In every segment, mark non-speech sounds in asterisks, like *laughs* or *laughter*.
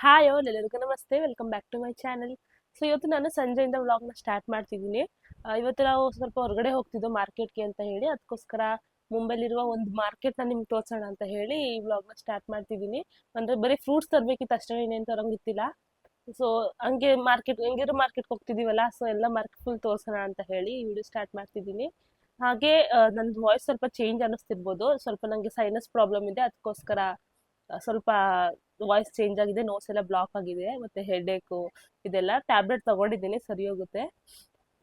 Hi ಓ ಎಲ್ಲರಿಗೂ ನಮಸ್ತೆ. Welcome back to my channel so ಇವತ್ತು ನಾನು ಸಂಜೆಯಿಂದ ವ್ಲಾಗ್ನ ಸ್ಟಾರ್ಟ್ ಮಾಡ್ತಿದ್ದೀನಿ. ಇವತ್ತು ನಾವು ಸ್ವಲ್ಪ ಹೊರಗಡೆ ಹೋಗ್ತಿದ್ದೋ ಮಾರ್ಕೆಟ್ಗೆ ಅಂತ ಹೇಳಿ. ಅದಕ್ಕೋಸ್ಕರ ಮುಂಬೈಲಿರುವ ಒಂದು ಮಾರ್ಕೆಟ್ನ ನಿಮ್ಗೆ ತೋರ್ಸೋಣ ಅಂತ ಹೇಳಿ ಈ ವ್ಲಾಗ್ನ ಸ್ಟಾರ್ಟ್ ಮಾಡ್ತಿದ್ದೀನಿ. ಅಂದರೆ ಬರೀ ಫ್ರೂಟ್ಸ್ ತರಬೇಕಿತ್ತು ಅಷ್ಟೇ, ಇನ್ನೇನು ತರಂಗಿತ್ತಿಲ್ಲ. ಸೊ ಹಂಗೆ ಮಾರ್ಕೆಟ್ ಹೆಂಗಿರೋ ಮಾರ್ಕೆಟ್ಗೆ ಹೋಗ್ತಿದ್ದೀವಲ್ಲ ಸೊ ಎಲ್ಲ ಮಾರ್ಕೆಟ್ ಫುಲ್ ತೋರಿಸೋಣ ಅಂತ ಹೇಳಿ ಈ ವಿಡಿಯೋ ಸ್ಟಾರ್ಟ್ ಮಾಡ್ತಿದ್ದೀನಿ. ಹಾಗೆ ನನ್ನ ವಾಯ್ಸ್ ಸ್ವಲ್ಪ ಚೇಂಜ್ ಅನ್ನಿಸ್ತಿರ್ಬೋದು. ಸ್ವಲ್ಪ ನನಗೆ ಸೈನಸ್ ಪ್ರಾಬ್ಲಮ್ ಇದೆ, ಅದಕ್ಕೋಸ್ಕರ ಸ್ವಲ್ಪ ವಾಯ್ಸ್ ಚೇಂಜ್ ಆಗಿದೆ ನೋಸ್ ಎಲ್ಲ ಬ್ಲಾಕ್ ಆಗಿದೆ, ಮತ್ತೆ ಹೆಡೇಕು ಇದೆಲ್ಲ ಟ್ಯಾಬ್ಲೆಟ್ ತಗೊಂಡಿದ್ದೀನಿ, ಸರಿ ಹೋಗುತ್ತೆ.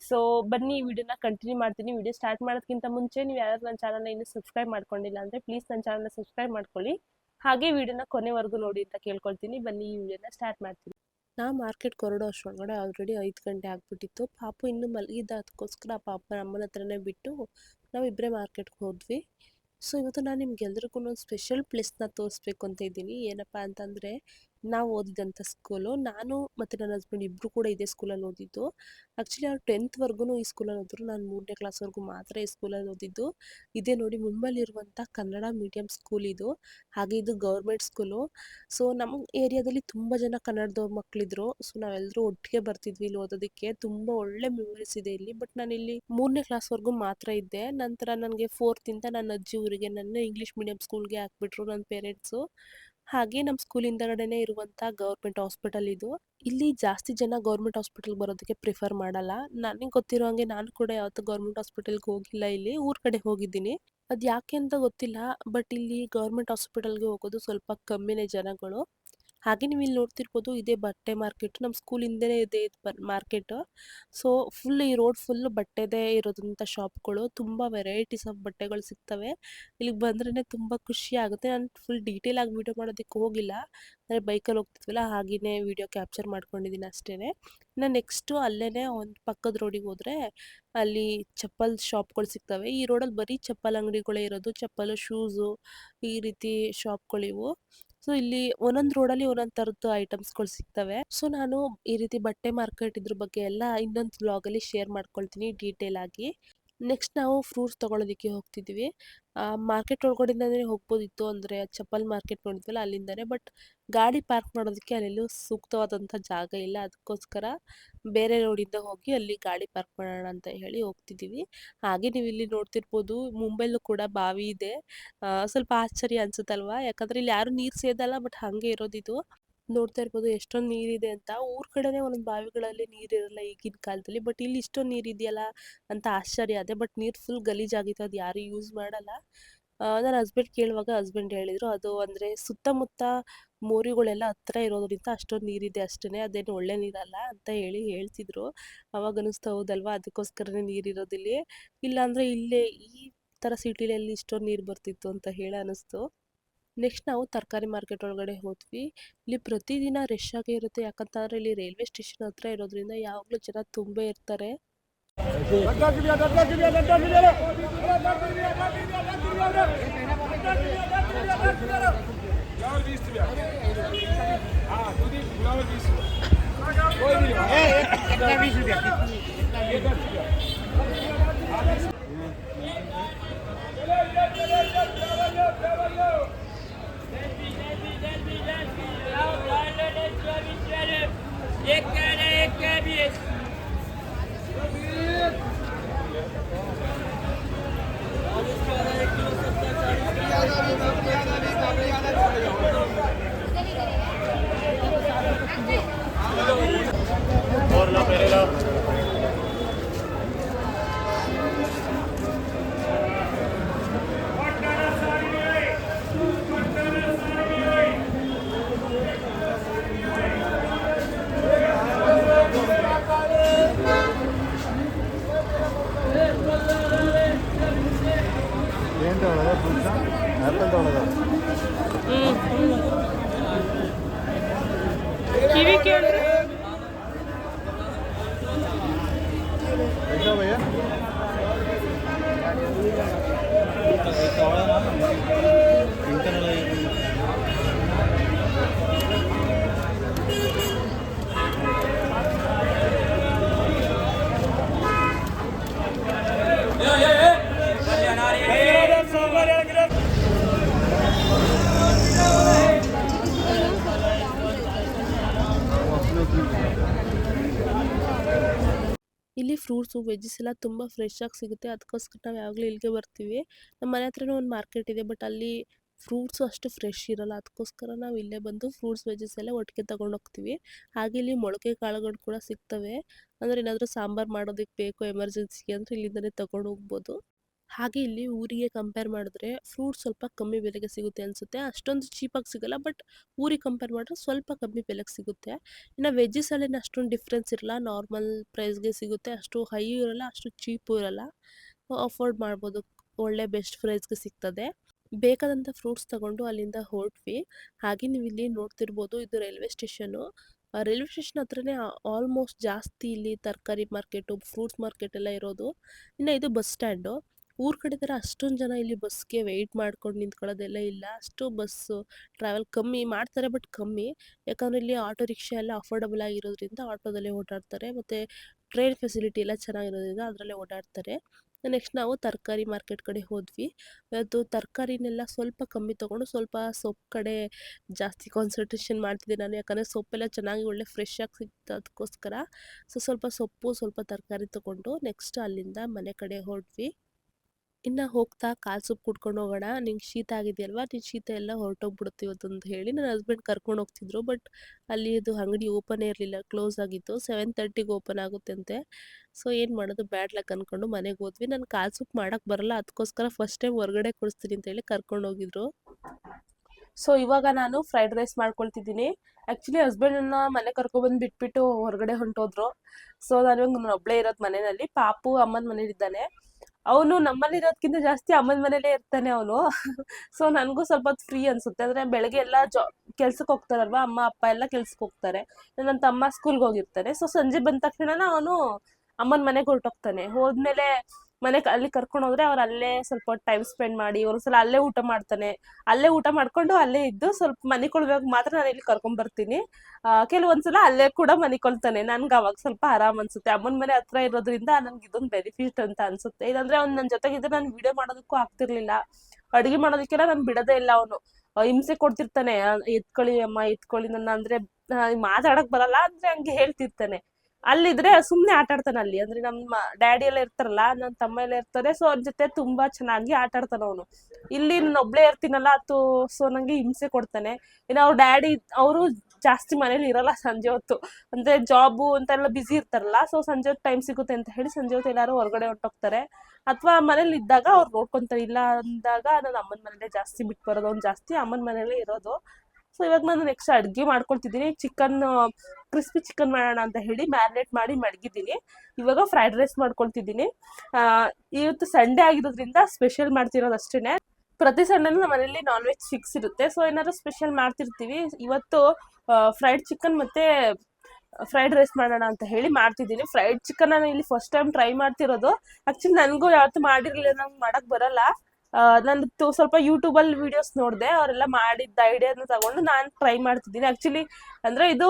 ಸೊ ಬನ್ನಿ ವಿಡಿಯೋನ ಕಂಟಿನ್ಯೂ ಮಾಡ್ತೀನಿ. ವಿಡಿಯೋ ಸ್ಟಾರ್ಟ್ ಮಾಡೋದಕ್ಕಿಂತ ಮುಂಚೆ ನೀವು ಯಾರು ನನ್ನ ಚಾನಲ್ನ ಇನ್ನೂ ಸಬ್ಸ್ಕ್ರೈಬ್ ಮಾಡ್ಕೊಂಡಿಲ್ಲ ಅಂದರೆ ಪ್ಲೀಸ್ ನನ್ನ ಚಾನಲ್ನ ಸಬ್ಸ್ಕ್ರೈಬ್ ಮಾಡ್ಕೊಳ್ಳಿ. ಹಾಗೆ ವಿಡಿಯೋನ ಕೊನೆವರೆಗೂ ನೋಡಿ ಅಂತ ಕೇಳ್ಕೊಳ್ತೀನಿ. ಬನ್ನಿ ಈ ವಿಡಿಯೋನ ಸ್ಟಾರ್ಟ್ ಮಾಡ್ತೀನಿ. ನಾ ಮಾರ್ಕೆಟ್ ಕೊರಡೋ ಅಷ್ಟೊಳಗಡೆ ಆಲ್ರೆಡಿ ಐದು ಗಂಟೆ ಆಗ್ಬಿಟ್ಟಿತ್ತು. ಪಾಪು ಇನ್ನೂ ಮಲಗಿದ್ದ ಅದಕ್ಕೋಸ್ಕರ ಪಾಪ ನಮ್ಮನ ಹತ್ರನೇ ಬಿಟ್ಟು ನಾವಿಬ್ಬರೇ ಮಾರ್ಕೆಟ್ಗೆ ಹೋದ್ವಿ. ಸೊ ಇವತ್ತು ನಾನು ನಿಮ್ಗೆಲ್ರಿಗೂ ಒಂದು ಸ್ಪೆಷಲ್ ಪ್ಲೇಸ್ನ ತೋರಿಸ್ಬೇಕು ಅಂತ ಇದ್ದೀನಿ. ಏನಪ್ಪ ಅಂತಂದರೆ ನಾವು ಓದಿದಂಥ ಸ್ಕೂಲು ನಾನು ಮತ್ತು ನನ್ನ ಹಸ್ಬೆಂಡ್ ಇಬ್ಬರು ಕೂಡ ಇದೇ ಸ್ಕೂಲಲ್ಲಿ ಓದಿದ್ದು. ಆ್ಯಕ್ಚುಲಿ ಅವ್ರು ಟೆಂತ್ವರೆಗೂ ಈ ಸ್ಕೂಲಲ್ಲಿ ಓದಿದ್ರು. ನಾನು ಮೂರನೇ ಕ್ಲಾಸ್ವರೆಗೂ ಮಾತ್ರ ಈ ಸ್ಕೂಲಲ್ಲಿ ಓದಿದ್ದು. ಇದೇ ನೋಡಿ ಮುಂಬೈಲಿರುವಂಥ ಕನ್ನಡ ಮೀಡಿಯಂ ಸ್ಕೂಲ್ ಇದು. ಹಾಗೆ ಇದು ಗೌರ್ಮೆಂಟ್ ಸ್ಕೂಲು ಸೊ ನಮ್ಮ ಏರಿಯಾದಲ್ಲಿ ತುಂಬ ಜನ ಕನ್ನಡದವ್ರ ಮಕ್ಕಳಿದ್ರು ಸೊ ನಾವೆಲ್ಲರೂ ಒಟ್ಟಿಗೆ ಬರ್ತಿದ್ವಿ ಇಲ್ಲಿ ಓದೋದಕ್ಕೆ. ತುಂಬ ಒಳ್ಳೆ ಮೆಮೊರೀಸ್ ಇದೆ ಇಲ್ಲಿ. ಬಟ್ ನಾನು ಇಲ್ಲಿ ಮೂರನೇ ಕ್ಲಾಸ್ವರೆಗೂ ಮಾತ್ರ ಇದ್ದೆ. ನಂತರ ನನಗೆ ಫೋರ್ತಿಂದ ನನ್ನ ಅಜ್ಜಿ ಊರಿಗೆ, ನನ್ನ ಇಂಗ್ಲೀಷ್ ಮೀಡಿಯಂ ಸ್ಕೂಲ್ಗೆ ಹಾಕ್ಬಿಟ್ರು ನನ್ನ ಪೇರೆಂಟ್ಸು ಹಾಗೆ ನಮ್ಮ ಸ್ಕೂಲ್ ಹಿಂದಗಡೆನೆ ಇರುವಂತ ಗವರ್ಮೆಂಟ್ ಹಾಸ್ಪಿಟಲ್ ಇದು. ಇಲ್ಲಿ ಜಾಸ್ತಿ ಜನ ಗೌರ್ಮೆಂಟ್ ಹಾಸ್ಪಿಟಲ್ ಬರೋದಕ್ಕೆ ಪ್ರಿಫರ್ ಮಾಡಲ್ಲ. ನನಗೆ ಗೊತ್ತಿರೋ ಹಂಗೆ ನಾನು ಕೂಡ ಯಾವತ್ತೂ ಗೌರ್ಮೆಂಟ್ ಹಾಸ್ಪಿಟಲ್ಗೆ ಹೋಗಿಲ್ಲ ಇಲ್ಲಿ. ಊರ್ ಕಡೆ ಹೋಗಿದ್ದೀನಿ. ಅದು ಯಾಕೆ ಅಂತ ಗೊತ್ತಿಲ್ಲ. ಬಟ್ ಇಲ್ಲಿ ಗೌರ್ಮೆಂಟ್ ಹಾಸ್ಪಿಟಲ್ಗೆ ಹೋಗೋದು ಸ್ವಲ್ಪ ಕಮ್ಮಿನೇ ಜನಗಳು. ಹಾಗೆ ನೀವು ಇಲ್ಲಿ ನೋಡ್ತಿರ್ಬೋದು ಇದೇ ಬಟ್ಟೆ ಮಾರ್ಕೆಟ್ ನಮ್ಮ ಸ್ಕೂಲ್ ಹಿಂದೆನೇ ಇದೆ ಮಾರ್ಕೆಟ್ ಸೊ ಫುಲ್ ಈ ರೋಡ್ ಫುಲ್ ಬಟ್ಟೆದೇ ಇರೋದಂಥ ಶಾಪ್ಗಳು ತುಂಬ ವೆರೈಟೀಸ್ ಆಫ್ ಬಟ್ಟೆಗಳು ಸಿಗ್ತವೆ. ಇಲ್ಲಿಗೆ ಬಂದ್ರೇ ತುಂಬ ಖುಷಿ ಆಗುತ್ತೆ. ನಾನು ಫುಲ್ ಡೀಟೇಲ್ ಆಗಿ ವಿಡಿಯೋ ಮಾಡೋದಕ್ಕೆ ಹೋಗಿಲ್ಲ. ಅಂದರೆ ಬೈಕಲ್ಲಿ ಹೋಗ್ತಿದ್ವಲ್ಲ ಹಾಗೆಯೇ ವಿಡಿಯೋ ಕ್ಯಾಪ್ಚರ್ ಮಾಡ್ಕೊಂಡಿದ್ದೀನಿ ಅಷ್ಟೇ ಇನ್ನು ನೆಕ್ಸ್ಟು ಅಲ್ಲೇ ಒಂದು ಪಕ್ಕದ ರೋಡಿಗೆ ಹೋದರೆ ಅಲ್ಲಿ ಚಪ್ಪಲ್ ಶಾಪ್ಗಳು ಸಿಗ್ತವೆ. ಈ ರೋಡಲ್ಲಿ ಬರೀ ಚಪ್ಪಲ್ ಅಂಗಡಿಗಳೇ ಇರೋದು. ಚಪ್ಪಲು ಶೂಸು ಈ ರೀತಿ ಶಾಪ್ಗಳಿವು ಸೊ, ಇಲ್ಲಿ ಒಂದೊಂದ್ ರೋಡ್ ಅಲ್ಲಿ ಒಂದೊಂದ್ ತರದ ಐಟಮ್ಸ್ಗಳು ಸಿಗ್ತವೆ. ಸೊ, ನಾನು ಈ ರೀತಿ ಬಟ್ಟೆ ಮಾರ್ಕೆಟ್ ಇದ್ರ ಬಗ್ಗೆ ಎಲ್ಲ ಇನ್ನೊಂದ್ ಬ್ಲಾಗ್ ಅಲ್ಲಿ ಶೇರ್ ಮಾಡ್ಕೊಳ್ತೀನಿ ಡೀಟೇಲ್ ಆಗಿ. ನೆಕ್ಸ್ಟ್ ನಾವು ಫ್ರೂಟ್ಸ್ ತೊಗೊಳೋದಕ್ಕೆ ಹೋಗ್ತಿದ್ವಿ. ಮಾರ್ಕೆಟ್ ಒಳಗಡೆಯಿಂದನೇ ಹೋಗ್ಬೋದಿತ್ತು. ಅಂದರೆ ಚಪ್ಪಲ್ ಮಾರ್ಕೆಟ್ ನೋಡಿದ್ವಲ್ಲ ಅಲ್ಲಿಂದನೇ. ಬಟ್ ಗಾಡಿ ಪಾರ್ಕ್ ಮಾಡೋದಕ್ಕೆ ಅಲ್ಲೆಲ್ಲೂ ಸೂಕ್ತವಾದಂಥ ಜಾಗ ಇಲ್ಲ. ಅದಕ್ಕೋಸ್ಕರ ಬೇರೆ ರೋಡಿಂದ ಹೋಗಿ ಅಲ್ಲಿ ಗಾಡಿ ಪಾರ್ಕ್ ಮಾಡೋಣ ಅಂತ ಹೇಳಿ ಹೋಗ್ತಿದ್ದೀವಿ. ಹಾಗೆ ನೀವು ಇಲ್ಲಿ ನೋಡ್ತಿರ್ಬೋದು. ಮುಂಬೈಲೂ ಕೂಡ ಬಾವಿ ಇದೆ. ಸ್ವಲ್ಪ ಆಶ್ಚರ್ಯ ಅನ್ಸುತ್ತಲ್ವಾ? ಯಾಕಂದ್ರೆ ಇಲ್ಲಿ ಯಾರು ನೀರು ಸೇದಲ್ಲ ಬಟ್ ಹಾಗೆ ಇರೋದಿದು. ನೋಡ್ತಾ ಇರ್ಬೋದು ಎಷ್ಟೊಂದು ನೀರಿದೆ ಅಂತ. ಊರ್ ಕಡೆನೆ ಒಂದೊಂದು ಬಾವಿಗಳಲ್ಲಿ ನೀರಿರಲ್ಲ ಈಗಿನ ಕಾಲದಲ್ಲಿ. ಬಟ್ ಇಲ್ಲಿ ಇಷ್ಟೊಂದು ನೀರಿದೆಯಲ್ಲ ಅಂತ ಆಶ್ಚರ್ಯ ಅದೇ. ಬಟ್ ನೀರು ಫುಲ್ ಗಲೀಜಾಗಿತ್ತು ಅದು ಯಾರು ಯೂಸ್ ಮಾಡಲ್ಲ. ನನ್ನ ಹಸ್ಬೆಂಡ್ ಕೇಳುವಾಗ ಹಸ್ಬೆಂಡ್ ಹೇಳಿದ್ರು, ಅದು ಅಂದರೆ ಸುತ್ತಮುತ್ತ ಮೋರಿಗಳೆಲ್ಲ ಹತ್ರ ಇರೋದ್ರಿಂದ ಅಷ್ಟೊಂದು ನೀರಿದೆ ಅಷ್ಟೇ ಅದೇನು ಒಳ್ಳೆ ನೀರಲ್ಲ ಅಂತ ಹೇಳಿ ಹೇಳ್ತಿದ್ರು. ಅವಾಗ ಅನಿಸ್ತಾ ಹೌದಲ್ವಾ? ಅದಕ್ಕೋಸ್ಕರನೇ ನೀರಿರೋದಿಲ್ಲಿ ಇಲ್ಲಾಂದರೆ ಇಲ್ಲೇ ಈ ಥರ ಸಿಟಿಲಲ್ಲಿ ಇಷ್ಟೊಂದು ನೀರು ಬರ್ತಿತ್ತು ಅಂತ ಹೇಳಿ ಅನ್ನಿಸ್ತು ನೆಕ್ಸ್ಟ್ ನಾವು ತರಕಾರಿ ಮಾರ್ಕೆಟ್ ಒಳಗಡೆ ಹೋದ್ವಿ ಇಲ್ಲಿ ಪ್ರತಿದಿನ ರಶ್ ಆಗಿ ಇರುತ್ತೆ ಯಾಕಂತಂದ್ರೆ ಇಲ್ಲಿ ರೈಲ್ವೆ ಸ್ಟೇಷನ್ ಹತ್ರ ಇರೋದ್ರಿಂದ ಯಾವಾಗಲೂ ಜನ ತುಂಬ ಇರ್ತಾರೆ Yek tane bir. Çok iyi. Fruits veggies ಎಲ್ಲ ತುಂಬ ಫ್ರೆಶ್ ಆಗಿ ಸಿಗುತ್ತೆ. ಅದಕ್ಕೋಸ್ಕರ ನಾವು ಯಾವಾಗಲೂ ಇಲ್ಲಿಗೆ ಬರ್ತೀವಿ. ನಮ್ಮ ಮನೆ ಹತ್ರನೇ ಒಂದು ಮಾರ್ಕೆಟ್ ಇದೆ ಬಟ್ ಅಲ್ಲಿ ಫ್ರೂಟ್ಸು ಅಷ್ಟು ಫ್ರೆಶ್ ಇರಲ್ಲ. ಅದಕ್ಕೋಸ್ಕರ ನಾವು ಇಲ್ಲೇ ಬಂದು ಫ್ರೂಟ್ಸ್ ವೆಜ್ಜಸ್ ಎಲ್ಲ ಒಟ್ಟಿಗೆ ತೊಗೊಂಡು ಹೋಗ್ತೀವಿ. ಹಾಗೆ ಇಲ್ಲಿ ಮೊಳಕೆ ಕಾಳುಗಳು ಕೂಡ ಸಿಗ್ತವೆ. ಅಂದರೆ ಏನಾದರೂ ಸಾಂಬಾರು ಮಾಡೋದಕ್ಕೆ ಬೇಕು ಎಮರ್ಜೆನ್ಸಿಗೆ ಅಂದರೆ ಇಲ್ಲಿಂದಲೇ ತೊಗೊಂಡು ಹೋಗ್ಬೋದು. ಹಾಗೆ ಇಲ್ಲಿ ಊರಿಗೆ ಕಂಪೇರ್ ಮಾಡಿದ್ರೆ ಫ್ರೂಟ್ಸ್ ಸ್ವಲ್ಪ ಕಮ್ಮಿ ಬೆಲೆಗೆ ಸಿಗುತ್ತೆ ಅನಿಸುತ್ತೆ. ಅಷ್ಟೊಂದು ಚೀಪಾಗಿ ಸಿಗಲ್ಲ ಬಟ್ ಊರಿಗೆ ಕಂಪೇರ್ ಮಾಡಿದ್ರೆ ಸ್ವಲ್ಪ ಕಮ್ಮಿ ಬೆಲೆಗೆ ಸಿಗುತ್ತೆ. ಇನ್ನು ವೆಜ್ಜಸಲ್ಲಿ ಅಷ್ಟೊಂದು ಡಿಫ್ರೆನ್ಸ್ ಇರಲ್ಲ. ನಾರ್ಮಲ್ ಪ್ರೈಸ್ಗೆ ಸಿಗುತ್ತೆ. ಅಷ್ಟು ಹೈ ಇರಲ್ಲ, ಅಷ್ಟು ಚೀಪು ಇರಲ್ಲ. ಅಫೋರ್ಡ್ ಮಾಡ್ಬೋದು. ಒಳ್ಳೆ ಬೆಸ್ಟ್ ಪ್ರೈಸ್ಗೆ ಸಿಗ್ತದೆ. ಬೇಕಾದಂಥ ಫ್ರೂಟ್ಸ್ ತಗೊಂಡು ಅಲ್ಲಿಂದ ಹೊರಟ್ವಿ. ಹಾಗೆ ನೀವು ಇಲ್ಲಿ ನೋಡ್ತಿರ್ಬೋದು ಇದು ರೈಲ್ವೆ ಸ್ಟೇಷನ್ನು ರೈಲ್ವೆ ಸ್ಟೇಷನ್ ಹತ್ರನೇ ಆಲ್ಮೋಸ್ಟ್ ಜಾಸ್ತಿ ಇಲ್ಲಿ ತರಕಾರಿ ಮಾರ್ಕೆಟು ಫ್ರೂಟ್ಸ್ ಮಾರ್ಕೆಟ್ ಎಲ್ಲ ಇರೋದು. ಇನ್ನು ಇದು ಬಸ್ ಸ್ಟ್ಯಾಂಡು ಊರ ಕಡೆ ಥರ ಅಷ್ಟೊಂದು ಜನ ಇಲ್ಲಿ ಬಸ್ಗೆ ವೆಯ್ಟ್ ಮಾಡ್ಕೊಂಡು ನಿಂತ್ಕೊಳ್ಳೋದೆಲ್ಲ ಇಲ್ಲ. ಅಷ್ಟು ಬಸ್ಸು ಟ್ರಾವೆಲ್ ಕಮ್ಮಿ ಮಾಡ್ತಾರೆ ಬಟ್ ಕಮ್ಮಿ. ಯಾಕಂದರೆ ಇಲ್ಲಿ ಆಟೋ ರಿಕ್ಷಾ ಎಲ್ಲ ಅಫೋರ್ಡಬಲ್ ಆಗಿರೋದ್ರಿಂದ ಆಟೋದಲ್ಲೇ ಓಡಾಡ್ತಾರೆ. ಮತ್ತು ಟ್ರೈನ್ ಫೆಸಿಲಿಟಿ ಎಲ್ಲ ಚೆನ್ನಾಗಿರೋದ್ರಿಂದ ಅದರಲ್ಲೇ ಓಡಾಡ್ತಾರೆ. ನೆಕ್ಸ್ಟ್ ನಾವು ತರಕಾರಿ ಮಾರ್ಕೆಟ್ ಕಡೆ ಹೋದ್ವಿ. ಅದು ತರಕಾರಿನೆಲ್ಲ ಸ್ವಲ್ಪ ಕಮ್ಮಿ ತೊಗೊಂಡು ಸ್ವಲ್ಪ ಸೊಪ್ಪು ಕಡೆ ಜಾಸ್ತಿ ಕಾನ್ಸಂಟ್ರೇಷನ್ ಮಾಡ್ತಿದ್ದೆ ನಾನು. ಯಾಕಂದರೆ ಸೊಪ್ಪೆಲ್ಲ ಚೆನ್ನಾಗಿ ಒಳ್ಳೆ ಫ್ರೆಶ್ ಆಗಿ ಸಿಗ್ತು ಅದಕ್ಕೋಸ್ಕರ. ಸೊ ಸ್ವಲ್ಪ ಸೊಪ್ಪು, ಸ್ವಲ್ಪ ತರಕಾರಿ ತೊಗೊಂಡು ನೆಕ್ಸ್ಟ್ ಅಲ್ಲಿಂದ ಮನೆ ಕಡೆ ಹೊರಟ್ವಿ ಇನ್ನು ಹೋಗ್ತಾ ಕಾಲು ಸೊಪ್ಪು ಕುಡ್ಕೊಂಡು ಹೋಗೋಣ, ನಿಂಗೆ ಶೀತ ಆಗಿದೆಯಲ್ವಾ, ನೀನು ಶೀತ ಎಲ್ಲ ಹೊರಟೋಗ್ಬಿಡುತ್ತೆ ಇವತ್ತು ಅಂತ ಹೇಳಿ ನನ್ನ ಹಸ್ಬೆಂಡ್ ಕರ್ಕೊಂಡು ಹೋಗ್ತಿದ್ರು, ಬಟ್ ಅಲ್ಲಿ ಅದು ಅಂಗಡಿ ಓಪನೇ ಇರಲಿಲ್ಲ, ಕ್ಲೋಸ್ ಆಗಿತ್ತು, ಸೆವೆನ್ ತರ್ಟಿಗೆ ಓಪನ್ ಆಗುತ್ತೆ ಅಂತೆ ಸೊ ಏನು ಮಾಡೋದು, ಬ್ಯಾಡ್ ಲಕ್ ಅನ್ಕೊಂಡು ಮನೆಗೆ ಹೋದ್ವಿ. ನಾನು ಕಾಲು ಸೊಪ್ಪು ಮಾಡೋಕ್ಕೆ ಬರಲ್ಲ ಅದಕ್ಕೋಸ್ಕರ ಫಸ್ಟ್ ಟೈಮ್ ಹೊರಗಡೆ ಕೊಡಿಸ್ತೀನಿ ಅಂತ ಹೇಳಿ ಕರ್ಕೊಂಡು ಹೋಗಿದ್ರು. ಸೊ ಇವಾಗ ನಾನು ಫ್ರೈಡ್ ರೈಸ್ ಮಾಡ್ಕೊಳ್ತಿದ್ದೀನಿ. ಆ್ಯಕ್ಚುಲಿ ಹಸ್ಬೆಂಡನ್ನ ಮನೆ ಕರ್ಕೊಬಂದು ಬಿಟ್ಬಿಟ್ಟು ಹೊರಗಡೆ ಹೊಂಟೋದ್ರು. ಸೊ ನಾನು ಇವಾಗ ಒಬ್ಬಳೇ ಇರೋದು ಮನೆಯಲ್ಲಿ. ಪಾಪು ಅಮ್ಮನ ಮನೇಲಿದ್ದಾನೆ ಅವನು ನಮ್ಮಲ್ಲಿ ಇರೋದಕ್ಕಿಂತ ಜಾಸ್ತಿ ಅಮ್ಮನ ಮನೇಲೇ ಇರ್ತಾನೆ ಅವನು. *laughs* ಸೊ ನನಗೂ ಸ್ವಲ್ಪ ಫ್ರೀ ಅನ್ಸುತ್ತೆ. ಅಂದರೆ ಬೆಳಗ್ಗೆ ಎಲ್ಲ ಜಾ ಕೆಲ್ಸಕ್ಕೆ ಹೋಗ್ತಾರಲ್ವಾ? ಅಮ್ಮ, ಅಪ್ಪ ಎಲ್ಲ ಕೆಲ್ಸಕ್ಕೆ ಹೋಗ್ತಾರೆ. ನನ್ನ ತಮ್ಮ ಸ್ಕೂಲ್ಗೆ ಹೋಗಿರ್ತಾನೆ ಸೊ ಸಂಜೆ ಬಂದ ತಕ್ಷಣ ಅವನು ಅಮ್ಮನ ಮನೆಗೆ ಹೊರಟೋಗ್ತಾನೆ. ಹೋದ್ಮೇಲೆ ಮನೆ ಅಲ್ಲಿ ಕರ್ಕೊಂಡು ಹೋದ್ರೆ ಅವ್ರು ಅಲ್ಲೇ ಸ್ವಲ್ಪ ಟೈಮ್ ಸ್ಪೆಂಡ್ ಮಾಡಿ ಒಂದ್ಸಲ ಅಲ್ಲೇ ಊಟ ಮಾಡ್ತಾನೆ. ಅಲ್ಲೇ ಊಟ ಮಾಡ್ಕೊಂಡು ಅಲ್ಲೇ ಇದ್ದು ಸ್ವಲ್ಪ ಮನೆ ಕೊಳ್ಬೇಕು ಮಾತ್ರ ನಾನು ಇಲ್ಲಿ ಕರ್ಕೊಂಡ್ ಬರ್ತೀನಿ. ಕೆಲವೊಂದ್ಸಲ ಅಲ್ಲೇ ಕೂಡ ಮನಿಕೊಳ್ತಾನೆ ನನ್ಗೆ ಅವಾಗ ಸ್ವಲ್ಪ ಆರಾಮ್ ಅನ್ಸುತ್ತೆ. ಅಮ್ಮನ ಮನೆ ಹತ್ರ ಇರೋದ್ರಿಂದ ನನ್ಗೆ ಇದೊಂದು ಬೆನಿಫಿಟ್ ಅಂತ ಅನ್ಸುತ್ತೆ. ಇಲ್ಲಾಂದ್ರೆ ಅವ್ನು ನನ್ನ ಜೊತೆಗಿದ್ರೆ ನಾನು ವಿಡಿಯೋ ಮಾಡೋದಕ್ಕೂ ಆಗ್ತಿರ್ಲಿಲ್ಲ. ಅಡುಗೆ ಮಾಡೋದಕ್ಕೆಲ್ಲ ನಾನು ಬಿಡೋದೇ ಇಲ್ಲ ಅವನು. ಹಿಂಸೆ ಕೊಡ್ತಿರ್ತಾನೆ. ಎತ್ಕೊಳ್ಳಿ ಅಮ್ಮ, ಎತ್ಕೊಳ್ಳಿ ನನ್ನ ಅಂದ್ರೆ ಮಾತಾಡಕ್ ಬರಲ್ಲ ಅಂದ್ರೆ ಹಂಗೆ ಹೇಳ್ತಿರ್ತಾನೆ. ಅಲ್ಲಿದ್ರೆ ಸುಮ್ನೆ ಆಟ ಆಡ್ತಾನೆ ಅಲ್ಲಿ. ಅಂದ್ರೆ ನಮ್ಮ ಡ್ಯಾಡಿ ಎಲ್ಲ ಇರ್ತಾರಲ್ಲ ನನ್ನ ತಮ್ಮ ಎಲ್ಲ ಇರ್ತಾರೆ ಸೊ ಅವ್ರ ಜೊತೆ ತುಂಬಾ ಚೆನ್ನಾಗಿ ಆಟ ಆಡ್ತಾನೆ ಅವನು. ಇಲ್ಲಿ ನಾನು ಒಬ್ಳೇ ಇರ್ತೀನಲ್ಲ, ಅದು ಸೊ ನಂಗೆ ಹಿಂಸೆ ಕೊಡ್ತಾನೆ. ಇನ್ನು ಅವ್ರ ಡ್ಯಾಡಿ, ಅವರು ಜಾಸ್ತಿ ಮನೇಲಿ ಇರಲ್ಲ ಸಂಜೆ ಹೊತ್ತು. ಅಂದ್ರೆ ಜಾಬು ಅಂತೆಲ್ಲ ಬಿಸಿ ಇರ್ತಾರಲ್ಲ ಸೊ ಸಂಜೆ ಹೊತ್ತು ಟೈಮ್ ಸಿಗುತ್ತೆ ಅಂತ ಹೇಳಿ ಸಂಜೆ ಹೊತ್ತು ಎಲ್ಲಾರು ಹೊರಗಡೆ ಹೊರಟೋಗ್ತಾರೆ. ಅಥವಾ ಮನೇಲಿ ಇದ್ದಾಗ ಅವ್ರು ನೋಡ್ಕೊಂತಾರೆ. ಇಲ್ಲ ಅಂದಾಗ ನಾನು ಅಮ್ಮನ ಮನೇಲೆ ಜಾಸ್ತಿ ಬಿಟ್ಟು ಬರೋದು, ಅವ್ನು ಜಾಸ್ತಿ ಅಮ್ಮನ ಮನೇಲೆ ಇರೋದು. ಸೊ ಇವಾಗ ನಾನು ನೆಕ್ಸ್ಟ್ ಅಡುಗೆ ಮಾಡ್ಕೊಳ್ತಿದ್ದೀನಿ. ಚಿಕನ್ ಕ್ರಿಸ್ಪಿ ಚಿಕನ್ ಮಾಡೋಣ ಅಂತ ಹೇಳಿ ಮ್ಯಾರಿನೇಟ್ ಮಾಡಿ ಮಡಗಿದ್ದೀನಿ. ಇವಾಗ ಫ್ರೈಡ್ ರೈಸ್ ಮಾಡ್ಕೊಳ್ತಿದ್ದೀನಿ. ಇವತ್ತು ಸಂಡೇ ಆಗಿರೋದ್ರಿಂದ ಸ್ಪೆಷಲ್ ಮಾಡ್ತಿರೋದು ಅಷ್ಟೇ ಪ್ರತಿ ಸಂಡೇನೂ ನಮ್ಮ ಮನೇಲಿ ನಾನ್ ವೆಜ್ ಫಿಕ್ಸ್ ಇರುತ್ತೆ. ಸೊ ಏನಾದ್ರು ಸ್ಪೆಷಲ್ ಮಾಡ್ತಿರ್ತೀವಿ. ಇವತ್ತು ಫ್ರೈಡ್ ಚಿಕನ್ ಮತ್ತೆ ಫ್ರೈಡ್ ರೈಸ್ ಮಾಡೋಣ ಅಂತ ಹೇಳಿ ಮಾಡ್ತಿದ್ದೀನಿ. ಫ್ರೈಡ್ ಚಿಕನ್ ಇಲ್ಲಿ ಫಸ್ಟ್ ಟೈಮ್ ಟ್ರೈ ಮಾಡ್ತಿರೋದು. ಆಕ್ಚುಲಿ ನನಗೂ ಯಾವತ್ತೂ ಮಾಡಿರಲಿಲ್ಲ, ನಂಗೆ ಮಾಡಕ್ ಬರಲ್ಲ. ನಂದು ಸ್ವಲ್ಪ ಯೂಟ್ಯೂಬಲ್ಲಿ ವಿಡಿಯೋಸ್ ನೋಡಿದೆ, ಅವರೆಲ್ಲ ಮಾಡಿದ್ದ ಐಡಿಯಾನ ತಗೊಂಡು ನಾನು ಟ್ರೈ ಮಾಡ್ತಿದ್ದೀನಿ. ಆಕ್ಚುಲಿ ಅಂದ್ರೆ ಇದು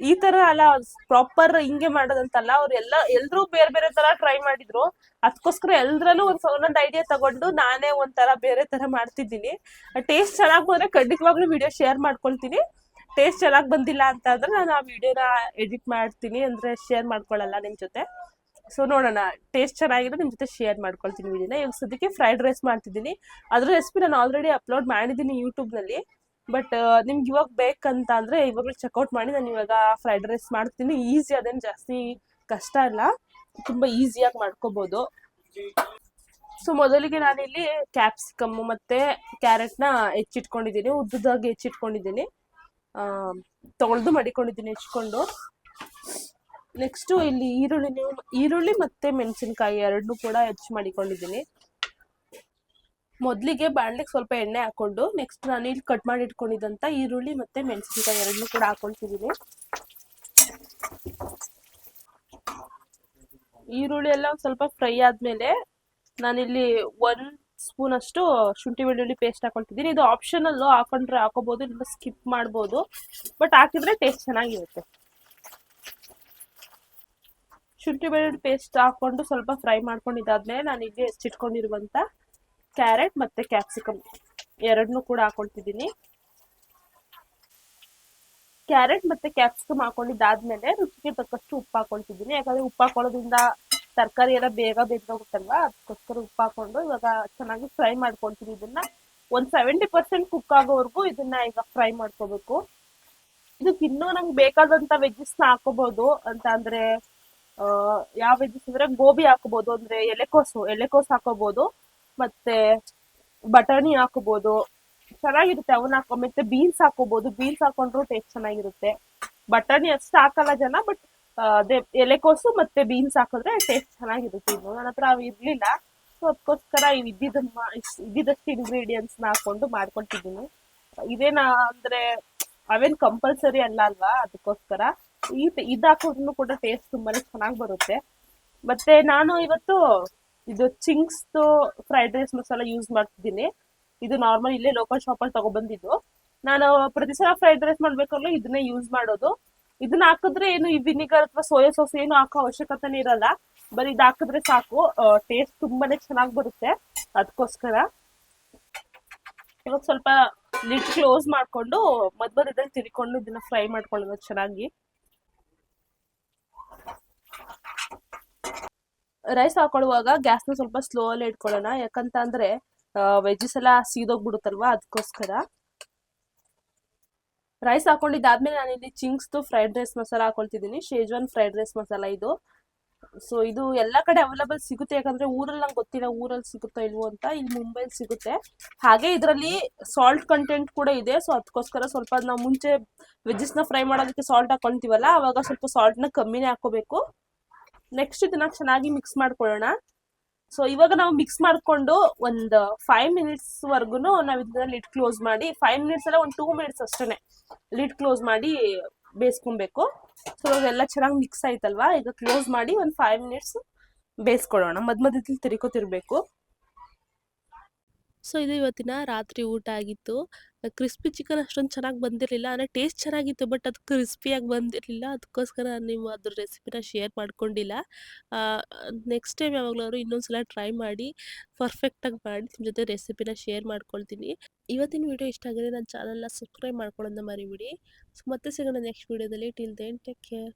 ಈ ತರ ಅಲ್ಲ ಪ್ರಾಪರ್ ಹಿಂಗೆ ಮಾಡೋದಂತಲ್ಲ. ಅವ್ರು ಎಲ್ಲ, ಎಲ್ರೂ ಬೇರೆ ಬೇರೆ ತರ ಟ್ರೈ ಮಾಡಿದ್ರು. ಅದಕ್ಕೋಸ್ಕರ ಎಲ್ರಲ್ಲೂ ಒಂದ್ ಒಂದೊಂದು ಐಡಿಯಾ ತಗೊಂಡು ನಾನೇ ಒಂಥರ ಬೇರೆ ತರ ಮಾಡ್ತಿದ್ದೀನಿ. ಟೇಸ್ಟ್ ಚೆನ್ನಾಗಿ ಬಂದ್ರೆ ಖಂಡಿತವಾಗ್ಲೂ ವಿಡಿಯೋ ಶೇರ್ ಮಾಡ್ಕೊಳ್ತೀನಿ. ಟೇಸ್ಟ್ ಚೆನ್ನಾಗಿ ಬಂದಿಲ್ಲ ಅಂತ ಅಂದ್ರೆ ನಾನು ಆ ವಿಡಿಯೋನ ಎಡಿಟ್ ಮಾಡ್ತೀನಿ ಅಂದ್ರೆ ಶೇರ್ ಮಾಡ್ಕೊಳ್ಳಲ್ಲ ನಿಮ್ ಜೊತೆ. ಸೊ ನೋಡೋಣ. ಟೇಸ್ಟ್ ಚೆನ್ನಾಗಿದೆ, ನಿಮ್ ಜೊತೆ ಶೇರ್ ಮಾಡ್ಕೊಳ್ತೀನಿ ವಿಡಿಯೋನ ಇವಾಗ ಸದ್ಯಕ್ಕೆ ಫ್ರೈಡ್ ರೈಸ್ ಮಾಡ್ತಿದ್ದೀನಿ. ಅದ್ರ ರೆಸಿಪಿ ನಾನು ಆಲ್ರೆಡಿ ಅಪ್ಲೋಡ್ ಮಾಡಿದ್ದೀನಿ ಯೂಟ್ಯೂಬ್ನಲ್ಲಿ ಬಟ್ ನಿಮ್ಗೆ ಇವಾಗ ಬೇಕಂತ ಅಂದ್ರೆ ಇವಾಗ ಚೆಕ್ಔಟ್ ಮಾಡಿ ನಾನು ಇವಾಗ ಫ್ರೈಡ್ ರೈಸ್ ಮಾಡ್ತೀನಿ. ಈಸಿ ಅದೇನು ಜಾಸ್ತಿ ಕಷ್ಟ ಅಲ್ಲ. ತುಂಬಾ ಈಸಿಯಾಗಿ ಮಾಡ್ಕೋಬಹುದು ಸೊ ಮೊದಲಿಗೆ ನಾನಿಲ್ಲಿ ಕ್ಯಾಪ್ಸಿಕಮ್ ಮತ್ತೆ ಕ್ಯಾರೆಟ್ನ ಹೆಚ್ಚಿಟ್ಕೊಂಡಿದ್ದೀನಿ. ಉದ್ದದಾಗಿ ಹೆಚ್ಚಿಟ್ಕೊಂಡಿದ್ದೀನಿ. ತೊಳೆದು ಮಡಿಕೊಂಡಿದ್ದೀನಿ ಹೆಚ್ಕೊಂಡು ನೆಕ್ಸ್ಟು ಇಲ್ಲಿ ಈರುಳ್ಳಿ ಈರುಳ್ಳಿ ಮತ್ತೆ ಮೆಣಸಿನ್ಕಾಯಿ ಎರಡನ್ನೂ ಕೂಡ ಹೆಚ್ಚು ಮಾಡಿಕೊಂಡಿದ್ದೀನಿ. ಮೊದಲಿಗೆ ಬಾಣಲೆಗೆ ಸ್ವಲ್ಪ ಎಣ್ಣೆ ಹಾಕೊಂಡು ನೆಕ್ಸ್ಟ್ ನಾನು ಇಲ್ಲಿ ಕಟ್ ಮಾಡಿ ಇಟ್ಕೊಂಡಿದ್ದಂಥ ಈರುಳ್ಳಿ ಮತ್ತೆ ಮೆಣಸಿನ್ಕಾಯಿ ಎರಡನ್ನೂ ಕೂಡ ಹಾಕೊಳ್ತಿದ್ದೀನಿ ಈರುಳ್ಳಿ ಎಲ್ಲ ಸ್ವಲ್ಪ ಫ್ರೈ ಆದ್ಮೇಲೆ ನಾನಿಲ್ಲಿ ಒಂದ್ ಸ್ಪೂನ್ ಅಷ್ಟು ಶುಂಠಿ ಬೆಳ್ಳುಳ್ಳಿ ಪೇಸ್ಟ್ ಹಾಕೊಳ್ತಿದ್ದೀನಿ ಇದು ಆಪ್ಷನಲ್ಲು ಹಾಕೊಂಡ್ರೆ ಹಾಕೋಬಹುದು ಇಲ್ಲ ಸ್ಕಿಪ್ ಮಾಡ್ಬೋದು. ಬಟ್ ಹಾಕಿದ್ರೆ ಟೇಸ್ಟ್ ಚೆನ್ನಾಗಿರುತ್ತೆ. ಶುಂಠಿ ಬೆಳ್ಳುಳ್ಳಿ ಪೇಸ್ಟ್ ಹಾಕೊಂಡು ಸ್ವಲ್ಪ ಫ್ರೈ ಮಾಡ್ಕೊಂಡಿದ್ದಾದ್ಮೇಲೆ ನಾನು ಇಲ್ಲಿ ಹೆಚ್ಚಿಟ್ಕೊಂಡಿರುವಂತ ಕ್ಯಾರೆಟ್ ಮತ್ತೆ ಕ್ಯಾಪ್ಸಿಕಮ್ ಎರಡನ್ನೂ ಕೂಡ ಹಾಕೊಳ್ತಿದ್ದೀನಿ. ಕ್ಯಾರೆಟ್ ಮತ್ತೆ ಕ್ಯಾಪ್ಸಿಕಮ್ ಹಾಕೊಂಡಿದ್ದಾದ್ಮೇಲೆ ರುಚಿಗೆ ತಕ್ಕಷ್ಟು ಉಪ್ಪು ಹಾಕೊಳ್ತಿದ್ದೀನಿ. ಯಾಕಂದ್ರೆ ಉಪ್ಪು ಹಾಕೊಳ್ಳೋದ್ರಿಂದ ತರಕಾರಿ ಎಲ್ಲ ಬೇಗ ಬೆಂದೋಗುತ್ತಲ್ವಾ? ಅದಕ್ಕೋಸ್ಕರ ಉಪ್ಪು ಹಾಕೊಂಡು ಇವಾಗ ಚೆನ್ನಾಗಿ ಫ್ರೈ ಮಾಡ್ಕೊಳ್ತೀನಿ. ಇದನ್ನ ಒಂದ್ ಸೆವೆಂಟಿ ಪರ್ಸೆಂಟ್ ಕುಕ್ ಆಗೋವರೆಗೂ ಇದನ್ನ ಈಗ ಫ್ರೈ ಮಾಡ್ಕೋಬೇಕು. ಇದಕ್ಕೆ ಇನ್ನೂ ನಂಗೆ ಬೇಕಾದಂತ ವೆಜ್ಜಸ್ನ ಹಾಕೋಬಹುದು ಅಂತ ಅಂದ್ರೆ ಯಾವ ವೆಜ್ಜಸ್ ಅಂದ್ರೆ ಗೋಬಿ ಹಾಕೋಬಹುದು ಅಂದ್ರೆ ಎಲೆಕೋಸು ಎಲೆಕೋಸು ಹಾಕೋಬಹುದು ಮತ್ತೆ ಬಟಾಣಿ ಹಾಕೋಬಹುದು ಚೆನ್ನಾಗಿರುತ್ತೆ ಅವನ್ನ ಹಾಕೋ ಮತ್ತೆ ಬೀನ್ಸ್ ಹಾಕೋಬಹುದು ಬೀನ್ಸ್ ಹಾಕೊಂಡ್ರು ಟೇಸ್ಟ್ ಚೆನ್ನಾಗಿರುತ್ತೆ. ಬಟಾಣಿ ಅಷ್ಟು ಹಾಕಲ್ಲ ಜನ ಬಟ್ ಅದೇ ಎಲೆಕೋಸು ಮತ್ತೆ ಬೀನ್ಸ್ ಹಾಕಿದ್ರೆ ಟೇಸ್ಟ್ ಚೆನ್ನಾಗಿರುತ್ತೆ ಇನ್ನು. ನನ್ನ ಹತ್ರ ಅವು ಇರ್ಲಿಲ್ಲ. ಸೊ ಅದಕ್ಕೋಸ್ಕರ ಇದ್ದಿದ್ದನ್ನ ಇದ್ದಿದ್ದಷ್ಟು ಇಂಗ್ರೀಡಿಯೆಂಟ್ಸ್ನ ಹಾಕೊಂಡು ಮಾಡ್ಕೊಳ್ತಿದ್ದೀನಿ. ಇದೇನಾ ಅಂದ್ರೆ, ಅವೇನ್ ಕಂಪಲ್ಸರಿ ಅಲ್ಲ ಅಲ್ವಾ? ಅದಕ್ಕೋಸ್ಕರ. ಈ ಇದು ಹಾಕೋದ್ರೂ ಕೂಡ ಟೇಸ್ಟ್ ತುಂಬಾನೇ ಚೆನ್ನಾಗಿ ಬರುತ್ತೆ. ಮತ್ತೆ ನಾನು ಇವತ್ತು ಇದು ಚಿಂಗ್ಸ್ದು ಫ್ರೈಡ್ ರೈಸ್ ಮಸಾಲ ಯೂಸ್ ಮಾಡ್ತಿದ್ದೀನಿ. ಇದು ನಾರ್ಮಲ್ ಇಲ್ಲೇ ಲೋಕಲ್ ಶಾಪ್ ಅಲ್ಲಿ ತಗೊಬಂದಿದ್ದು. ನಾನು ಪ್ರತಿ ಸಲ ಫ್ರೈಡ್ ರೈಸ್ ಮಾಡ್ಬೇಕಲ್ಲ ಇದನ್ನೇ ಯೂಸ್ ಮಾಡೋದು. ಇದನ್ನ ಹಾಕಿದ್ರೆ ಏನು ಈ ವಿನಿಗರ್ ಅಥವಾ ಸೋಯಾ ಸಾಸ್ ಏನು ಹಾಕೋ ಅವಶ್ಯಕತೆನೇ ಇರಲ್ಲ. ಬರೀ ಇದು ಹಾಕಿದ್ರೆ ಸಾಕು. ಟೇಸ್ಟ್ ತುಂಬಾನೇ ಚೆನ್ನಾಗಿ ಬರುತ್ತೆ. ಅದಕ್ಕೋಸ್ಕರ ಇವಾಗ ಸ್ವಲ್ಪ ಲಿಡ್ ಕ್ಲೋಸ್ ಮಾಡ್ಕೊಂಡು ಮಧ್ಯ ಮಧ್ಯದಲ್ಲಿ ತಿರ್ಕೊಂಡು ಇದನ್ನ ಫ್ರೈ ಮಾಡ್ಕೊಳ್ಳೋದು ಚೆನ್ನಾಗಿ. ರೈಸ್ ಹಾಕೊಳ್ಳುವಾಗ ಗ್ಯಾಸ್ನ ಸ್ವಲ್ಪ ಸ್ಲೋ ಅಲ್ಲಿ ಇಟ್ಕೊಳ್ಳೋಣ. ಯಾಕಂತ ಅಂದ್ರೆ ವೆಜ್ಜಸ್ ಎಲ್ಲ ಸೀದೋಗ್ಬಿಡುತ್ತಲ್ವಾ? ಅದಕ್ಕೋಸ್ಕರ. ರೈಸ್ ಹಾಕೊಂಡಿದ್ದಾದ್ಮೇಲೆ ನಾನು ಇಲ್ಲಿ ಚಿಂಗ್ಸ್ದು ಫ್ರೈಡ್ ರೈಸ್ ಮಸಾಲ ಹಾಕೊಳ್ತಿದ್ದೀನಿ. ಶೇಜ್ವಾನ್ ಫ್ರೈಡ್ ರೈಸ್ ಮಸಾಲ ಇದು. ಸೊ ಇದು ಎಲ್ಲ ಕಡೆ ಅವೈಲಬಲ್ ಸಿಗುತ್ತೆ. ಯಾಕಂದ್ರೆ ಊರಲ್ಲಿ ನಂಗೆ ಗೊತ್ತಿಲ್ಲ ಊರಲ್ಲಿ ಸಿಗುತ್ತಾ ಇಲ್ವೋ ಅಂತ. ಇಲ್ಲಿ ಮುಂಬೈಲಿ ಸಿಗುತ್ತೆ. ಹಾಗೆ ಇದರಲ್ಲಿ ಸಾಲ್ಟ್ ಕಂಟೆಂಟ್ ಕೂಡ ಇದೆ. ಸೊ ಅದಕ್ಕೋಸ್ಕರ ಸ್ವಲ್ಪ ನಾವು ಮುಂಚೆ ವೆಜ್ಜಸ್ನ ಫ್ರೈ ಮಾಡೋದಕ್ಕೆ ಸಾಲ್ಟ್ ಹಾಕೊಳ್ತೀವಲ್ಲ, ಅವಾಗ ಸ್ವಲ್ಪ ಸಾಲ್ಟ್ನ ಕಮ್ಮಿನೇ ಹಾಕೋಬೇಕು ನೆಕ್ಸ್ಟ್ ಇದನ್ನ ಚೆನ್ನಾಗಿ ಮಿಕ್ಸ್ ಮಾಡ್ಕೊಳ್ಳೋಣ. ಸೊ ಇವಾಗ ನಾವು ಮಿಕ್ಸ್ ಮಾಡ್ಕೊಂಡು ಒಂದು ಫೈವ್ ಮಿನಿಟ್ಸ್ ವರ್ಗು ನಾವು ಇದನ್ನ ಲಿಡ್ ಕ್ಲೋಸ್ ಮಾಡಿ ಫೈವ್ ಮಿನಿಟ್ಸ್ ಅಲ್ಲ ಒಂದು ಟೂ ಮಿನಿಟ್ಸ್ ಅಷ್ಟೇ ಲಿಡ್ ಕ್ಲೋಸ್ ಮಾಡಿ ಬೇಯಿಸ್ಕೊಬೇಕು ಸೊ ಇವಾಗೆಲ್ಲ ಚೆನ್ನಾಗಿ ಮಿಕ್ಸ್ ಆಯ್ತಲ್ವಾ? ಈಗ ಕ್ಲೋಸ್ ಮಾಡಿ ಒಂದು ಫೈವ್ ಮಿನಿಟ್ಸ್ ಬೇಯಿಸ್ಕೊಳ್ಳೋಣ ಮಧ್ಯ ಮಧ್ಯದಲ್ಲಿ ತಿರ್ಕೋತಿರ್ಬೇಕು ಸೊ, ಇದು ಇವತ್ತಿನ ರಾತ್ರಿ ಊಟ ಆಗಿತ್ತು. ಕ್ರಿಸ್ಪಿ ಚಿಕನ್ ಅಷ್ಟೊಂದು ಚೆನ್ನಾಗಿ ಬಂದಿರಲಿಲ್ಲ. ಅಂದರೆ ಟೇಸ್ಟ್ ಚೆನ್ನಾಗಿತ್ತು, ಬಟ್ ಅದು ಕ್ರಿಸ್ಪಿಯಾಗಿ ಬಂದಿರಲಿಲ್ಲ. ಅದಕ್ಕೋಸ್ಕರ ನೀವು ಅದ್ರ ರೆಸಿಪಿನ ಶೇರ್ ಮಾಡ್ಕೊಂಡಿಲ್ಲ. ನೆಕ್ಸ್ಟ್ ಟೈಮ್ ಯಾವಾಗಲಾದ್ರು ಇನ್ನೊಂದು ಸಲ ಟ್ರೈ ಮಾಡಿ ಪರ್ಫೆಕ್ಟಾಗಿ ಮಾಡಿ ನಿಮ್ಮ ಜೊತೆ ರೆಸಿಪಿನ ಶೇರ್ ಮಾಡ್ಕೊಳ್ತೀನಿ. ಇವತ್ತಿನ ವಿಡಿಯೋ ಇಷ್ಟ ಆಗಿದ್ರೆ ನನ್ನ ಚಾನಲ್ನ ಸಬ್ಸ್ಕ್ರೈಬ್ ಮಾಡ್ಕೊಳ್ಳೋದನ್ನ ಮರಿಬಿಡಿ. ಸೊ, ಮತ್ತೆ ಸಿಗೋಣ ನೆಕ್ಸ್ಟ್ ವೀಡಿಯೋದಲ್ಲಿ. Till then, take care.